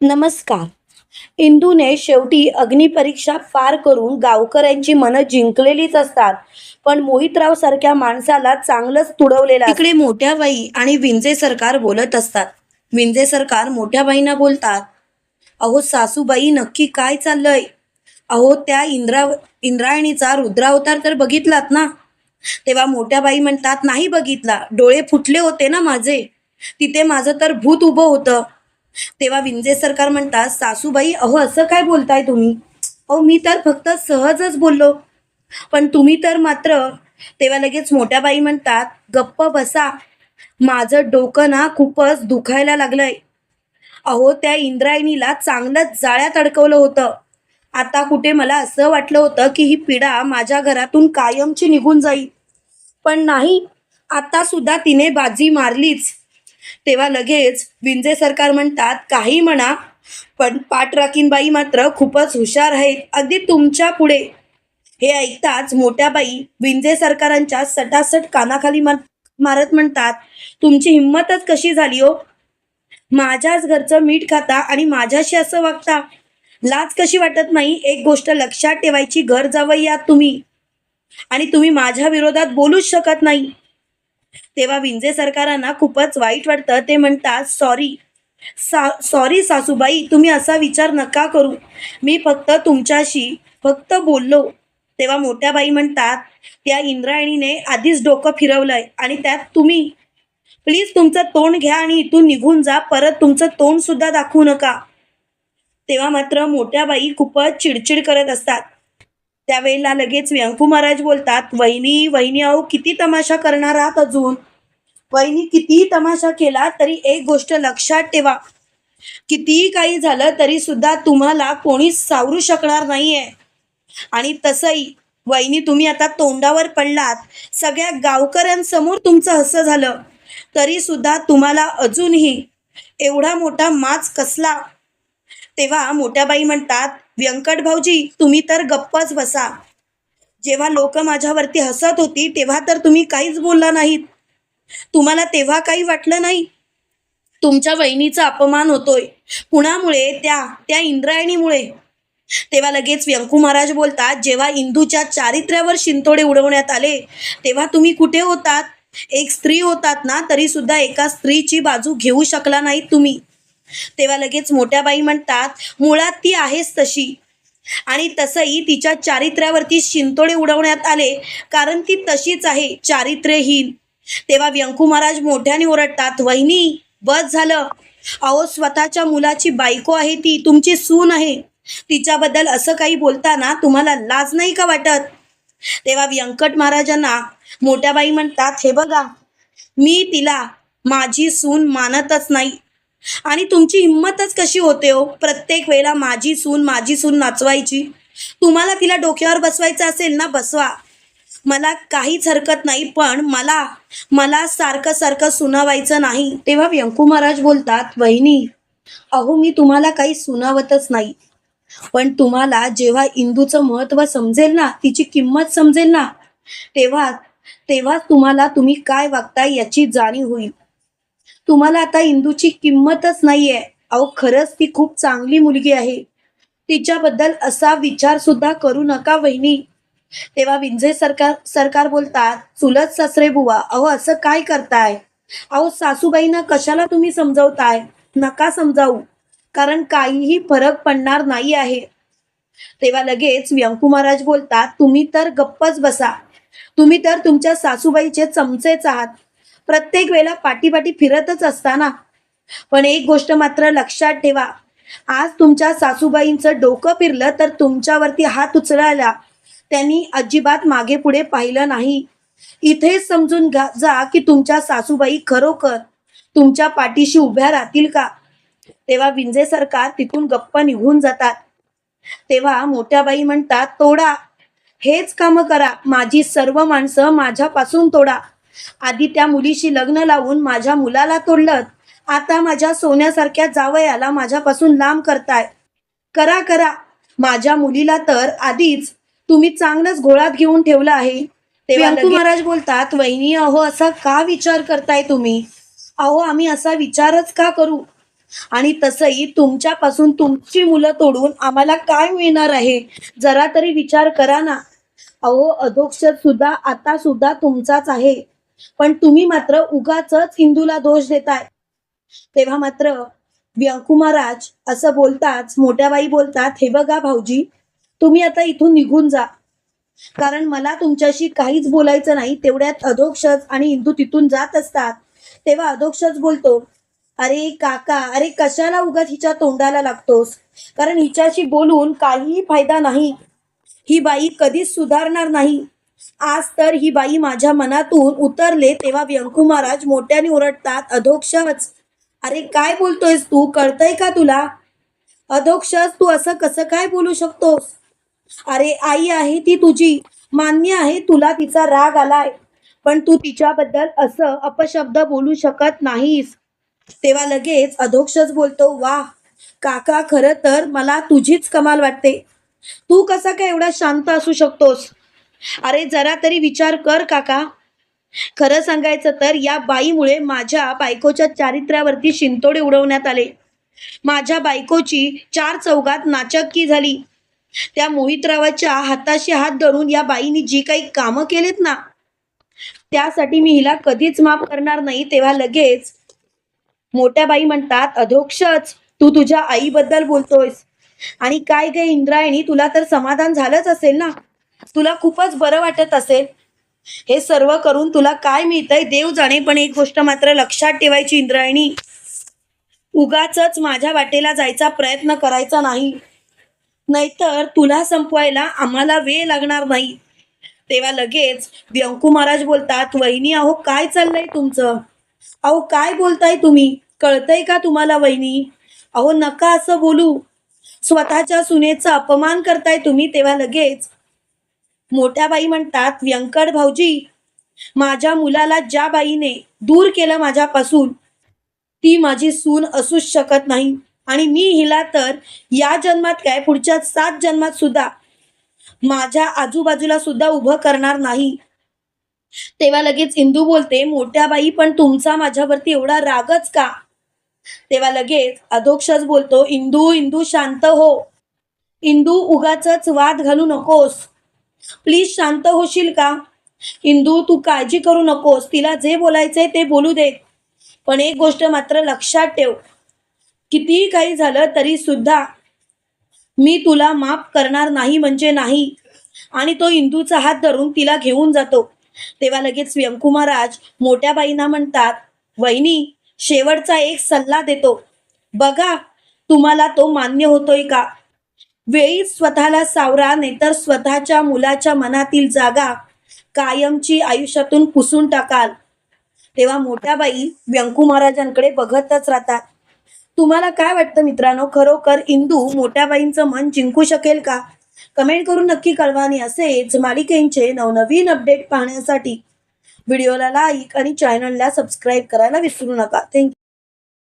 नमस्कार. इंदूने शेवटी अग्निपरीक्षा पार करून गावकऱ्यांची मनं जिंकलेलीच असतात. पण मोहितराव सारख्या माणसाला चांगलंच तुडवलेलं इकडे मोठ्या बाई आणि विंजे सरकार बोलत असतात. विंजे सरकार मोठ्या बाईंना बोलतात अहो सासूबाई नक्की काय चाललंय? अहो त्या इंद्रा इंद्रायणीचा रुद्रावतार तर बघितलात ना? तेव्हा मोठ्या बाई म्हणतात नाही बघितला. डोळे फुटले होते ना माझे. तिथे माझं तर भूत उभं होतं. तेव्हा विंजे सरकार म्हणतात सासूबाई अहो असं काय बोलताय तुम्ही? अहो मी तर फक्त सहजच बोललो. पण तुम्ही तर मात्र तेव्हा लगेच मोठ्या बाई म्हणतात गप्प बसा. माझं डोकं ना खूपच दुखायला लागलंय. अहो त्या इंद्रायणीला चांगलंच जाळ्यात अडकवलं होतं. आता कुठे मला असं वाटलं होतं की ही पिढा माझ्या घरातून कायमची निघून जाईल. पण नाही आता सुद्धा तिने बाजी मारलीच. तेव्हा लगेच विंजे सरकार म्हणतात काही म्हणा पण पाटराखीनबाई मात्र खूपच हुशार आहेत. अगदी तुमच्यापुढे. हे ऐकताच मोठ्या बाई विंजे सरकारांच्या सटासट कानाखाली मार मारत म्हणतात तुमची हिंमतच कशी झाली हो? माझ्याच घरचं मीठ खाता आणि माझ्याशी असं वागता? लाज कशी वाटत नाही? एक गोष्ट लक्षात ठेवायची घर जावई यात तुम्ही. आणि तुम्ही माझ्या विरोधात बोलूच शकत नाही. तेव्हा विंजे सरकारांना खूपच वाईट वाटतं. ते म्हणतात सॉरी. सा सॉरी सासूबाई तुम्ही असा विचार नका करू. मी फक्त तुमच्याशी फक्त बोललो. तेव्हा मोठ्या बाई म्हणतात त्या इंद्रायणीने आधीच डोकं फिरवलंय आणि त्यात तुम्ही. प्लीज तुमचं तोंड घ्या आणि इथून निघून जा. परत तुमचं तोंड सुद्धा दाखवू नका. तेव्हा मात्र मोठ्या बाई खूपच चिडचिड करत असतात. त्यावेळेला लगेच व्यंकू महाराज बोलतात वहिनी वहिनी अहो किती तमाशा करणार आहात अजून? वहिनी कितीही तमाशा केला तरी एक गोष्ट लक्षात ठेवा. कितीही काही झालं तरी सुद्धा तुम्हाला कोणीच सावरू शकणार नाहीये. आणि तसंही वहिनी तुम्ही आता तोंडावर पडलात. सगळ्या गावकऱ्यांसमोर तुमचं हसं झालं. तरी सुद्धा तुम्हाला अजूनही एवढा मोठा माच कसला? तेव्हा मोठ्या बाई म्हणतात व्यंकट भाऊजी तुम्ही तर गप्पच बसा. जेव्हा लोक माझ्यावरती हसत होती तेव्हा तर तुम्ही काहीच बोलला नाहीत. तुम्हाला तेव्हा काही वाटलं नाही? तुमच्या वहिनीचा अपमान होतोय. कुणामुळे? त्या त्या इंद्रायणीमुळे. तेव्हा लगेच व्यंकू महाराज बोलतात जेव्हा इंदूच्या चारित्र्यावर शिंतोडे उडवण्यात आले तेव्हा तुम्ही कुठे होतात? एक स्त्री होतात ना तरी सुद्धा एका स्त्रीची बाजू घेऊ शकला नाहीत तुम्ही. तेव्हा लगेच मोठ्या बाई म्हणतात मुळात ती आहेच तशी. आणि तसंही तिच्या चारित्र्यावरती शिंतोडे उडवण्यात आले कारण ती तशीच आहे चारित्र्यहीन. तेव्हा व्यंकू महाराज मोठ्याने ओरडतात वहिनी बस झालं. अहो स्वतःच्या मुलाची बायको आहे ती तुमची सून आहे. तिच्याबद्दल असं काही बोलताना तुम्हाला लाज नाही का वाटत? तेव्हा व्यंकट महाराजांना मोठ्या बाई म्हणतात हे बघा मी तिला माझी सून मानतच नाही. आणि तुमची हिंमतच कशी होते हो? प्रत्येक वेळेला माझी सून माझी सून नाचवायची. तुम्हाला तिला डोक्यावर बसवायचं असेल ना बसवा. मला काहीच हरकत नाही पण मला मला सारखं सारखं सुनावायचं नाही. तेव्हा व्यंकू महाराज बोलतात वहिनी अहो मी तुम्हाला काही सुनावतच नाही. पण तुम्हाला जेव्हा इंदूचं महत्त्व समजेल ना तिची किंमत समजेल ना तेव्हा तेव्हा तुम्हाला तुम्ही काय वागताय याची जाणीव होईल. तुम्हाला आता इंदूची किंमतच नाहीये. अहो खरंच ती खूप चांगली मुलगी आहे. तिच्याबद्दल असा विचार सुद्धा करू नका वहिनी. तेव्हा विंझे सरकार सरकार बोलतात चुलत सासरे बुवा अहो असं काय करताय? अहो सासूबाईंना कशाला तुम्ही समजवताय? नका समजावू. कारण काहीही फरक पडणार नाही आहे. तेव्हा लगेच व्यंकू महाराज बोलतात तुम्ही तर गप्पच बसा. तुम्ही तर तुमच्या सासूबाईचे चमचेच आहात. प्रत्येक वेळेला पाठीपाठी फिरतच असताना. पण एक गोष्ट मात्र लक्षात ठेवा. आज तुमच्या सासूबाईंचं डोकं फिरलं तर तुमच्यावरती हात उचलायला त्यांनी अजिबात मागे पुढे पाहिलं नाही. इथेच समजून घ्या जा की तुमच्या सासूबाई खरोखर तुमच्या पाठीशी उभ्या राहतील का? तेव्हा विंजे सरकार तिथून गप्प निघून जातात. तेव्हा मोठ्या बाई म्हणतात तोडा. हेच काम करा. माझी सर्व माणसं माझ्यापासून तोडा. आधी त्या मुलीशी लग्न लावून माझ्या मुलाला तोडलं. आता माझ्या सोन्यासारख्या जावयाला माझ्यापासून लांब करताय. करा करा. माझ्या मुलीला तर आधीच तुम्ही चांगलंच घोळात घेऊन ठेवलं आहे. तेव्हा महाराज बोलतात वहिनी अहो असा का विचार करताय तुम्ही? अहो आम्ही असा विचारच का करू? आणि तसंही तुमच्यापासून तुमची मुलं तोडून आम्हाला काय मिळणार आहे? जरा तरी विचार करा ना. अहो अधोक्षर सुद्धा आता सुद्धा तुमचाच आहे. पण तुम्ही मात्र उगाच इंदूला दोष देताय. तेव्हा मात्र व्यंकुमाराज असं बोलताच मोठ्या बाई बोलतात हे बघा भाऊजी तुम्ही आता इथून निघून जा. कारण मला तुमच्याशी काहीच बोलायचं नाही तेवढ्यात अधोक्षज आणि इंदू तिथून जात असतात. तेव्हा अधोक्षज बोलतो अरे काका अरे कशाला उगाच हिच्या तोंडाला लागतोस? कारण हिच्याशी बोलून काहीही फायदा नाही. ही बाई कधीच सुधारणार नाही. आज तर ही बाई माझ्या मनातून उतरले तेव्हा व्यंकू महाराज मोठ्याने ओरडतात अधोक्षच अरे काय बोलतोयस तू? कळतंय का तुला? अधोक्षज तू असं कसं काय बोलू शकतोस? अरे आई आहे ती तुझी. मान्य आहे तुला तिचा राग आलाय. पण तू तिच्याबद्दल असं अपशब्द बोलू शकत नाहीस. तेव्हा लगेच अधोक्षच बोलतो वा काका खरं तर मला तुझीच कमाल वाटते. तू कसा काय एवढा शांत असू शकतोस? अरे जरा तरी विचार कर काका. खरं सांगायचं तर या बाईमुळे माझ्या बायकोच्या चारित्र्यावरती शिंतोडे उडवण्यात आले. माझ्या बायकोची चार चौघात नाचक्की झाली. त्या मोहितरावाच्या हाताशी हात धरून या बाईनी जी काही कामं केलीत ना त्यासाठी मी हिला कधीच माफ करणार नाही तेव्हा लगेच मोठ्या बाई म्हणतात अधोक्षच तू तुझ्या आईबद्दल बोलतोयस. आणि काय गे इंद्रायणी तुला तर समाधान झालंच असेल ना? तुला खूपच बरं वाटत असेल. हे सर्व करून तुला काय मिळतंय? देव जाणे पण एक गोष्ट मात्र लक्षात ठेवायची इंद्रायणी. उगाच माझ्या वाटेला जायचा प्रयत्न करायचा नाही. नाहीतर तुला संपवायला आम्हाला वेळ लागणार नाही. तेव्हा लगेच व्यंकू महाराज बोलतात वहिनी अहो काय चाललंय तुमचं? अहो काय बोलताय तुम्ही? कळतंय का तुम्हाला वहिनी? अहो नका असं बोलू. स्वतःच्या सुनेचा अपमान करताय तुम्ही. तेव्हा लगेच मोठ्या बाई म्हणतात व्यंकट भाऊजी माझ्या मुलाला ज्या बाईने दूर केलं माझ्यापासून ती माझी सून असूच शकत नाही. आणि मी हिला तर या जन्मात काय पुढच्या सात जन्मात सुद्धा माझ्या आजूबाजूला सुद्धा उभं करणार नाही. तेव्हा लगेच इंदू बोलते मोठ्या बाई पण तुमचा माझ्यावरती एवढा रागच का? तेव्हा लगेच अधोक्षच बोलतो इंदू इंदू शांत हो. इंदू उगाच वाद घालू नकोस. प्लीज शांत होशील का? इंदू तू काळजी करू नकोस. तिला जे बोलायचंय ते बोलू दे. पण एक गोष्ट मात्र लक्षात ठेव. कितीही काही झालं तरी सुद्धा मी तुला माफ करणार नाही म्हणजे नाही. आणि तो इंदूचा हात धरून तिला घेऊन जातो. तेव्हा लगेच व्यंकुमाराज मोठ्या बाईंना म्हणतात वहिनी शेवटचा एक सल्ला देतो. बघा तुम्हाला तो मान्य होतोय का? वेळीच स्वतःला सावरा नाहीतर स्वतःच्या मुलाच्या मनातील जागा कायमची आयुष्यातून पुसून टाकाल. तेव्हा मोठ्या बाई व्यंकू महाराजांकडे बघतच राहतात. तुम्हाला काय वाटतं मित्रांनो? खरोखर इंदू मोठ्या बाईंचं मन जिंकू शकेल का? कमेंट करून नक्की कळवा आणि असेच मालिकेंचे नवनवीन अपडेट पाहण्यासाठी व्हिडिओला लाईक आणि चॅनलला सबस्क्राईब करायला विसरू नका. थँक्यू